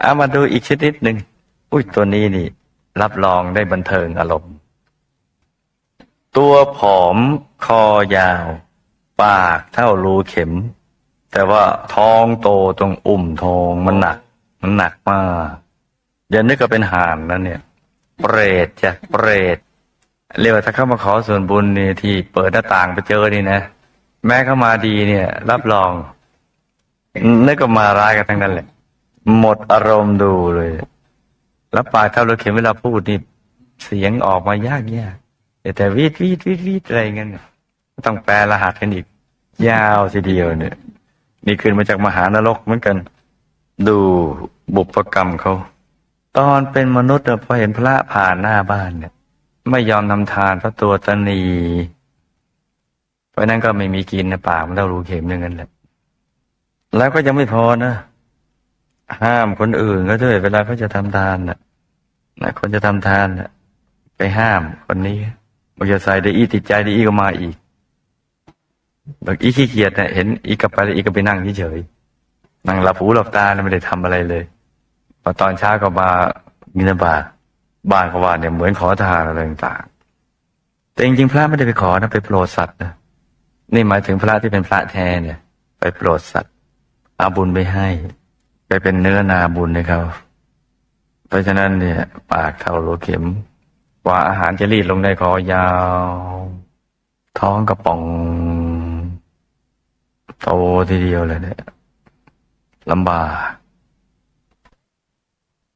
เอามาดูอีกชนิดหนึ่งอุ้ยตัวนี้นี่ รับรองได้บันเทิงอารมณ์ ตัวผอมคอยาว ปากเท่ารูเข็ม แต่ว่าท้องโตตรงอุ่มทองมันหนัก มันหนักมากอย่านึกว่าเป็นห่านนะเนี่ย เปรตจ้ะเปรตเรียกว่าถ้าเข้ามาขอส่วนบุญเนี่ยที่เปิดหน้าต่างไปเจอนี่นะ แม้เข้ามาดีเนี่ย รับรองนึกว่ามาร้ายกันทั้งนั้นแหละ หมดอารมณ์ดูเลย แล้วปากเท่าเราเข็มเวลาพูดนี่เสียงออกมายากยากแต่แต่วีดวีดวีดวีดอะไรเงี้ยเนี่ยต้องแปลรหัสกันอีก ยาวทีเดียวเนี่ย นี่ขึ้นมาจากมหานรกเหมือนกัน ดูบุพกรรมเขาตอนเป็นมนุษย์เนี่ยพอเห็นพระผ่านหน้าบ้านเนี่ย ไม่ยอมทำทานเพราะตัวตนนี เพราะนั้นก็ไม่มีกินนะปากมันต้องรูเข็มอย่างนั้นแหละแล้วก็ยังไม่พอนะ ห้ามคนอื่นก็ด้วย เวลาเขาจะทำทานนะนะคนจะทำทานนะไปห้ามคนนี้บอกจะใส่ได้อีติดใจได้อีก็มาอีกบอกอีขี้เกียจเนี่ยเห็นอีกลับไปแล้วอีก็ไปนั่งเฉยๆนั่งหลับหูหลับตาไม่ได้ทำอะไรเลยพอตอนเช้าก็มามินาบาตบ้านเขาว่าเนี่ยเหมือนขอทานอะไรต่างๆแต่จริงๆพระไม่ได้ไปขอนะไปโปรดสัตว์นะนี่หมายถึงพระที่เป็นพระแท้เนี่ย ไปโปรดสัตว์เอาบุญไปให้ ไปเป็นเนื้อนาบุญให้เขาเพราะฉะนั้นเนี่ย ปากเท่าโลเข็มกว่าอาหารจะรีดลงได้คอยาว ท้องกระป๋องโตทีเดียวเลยเนี่ยลำบาก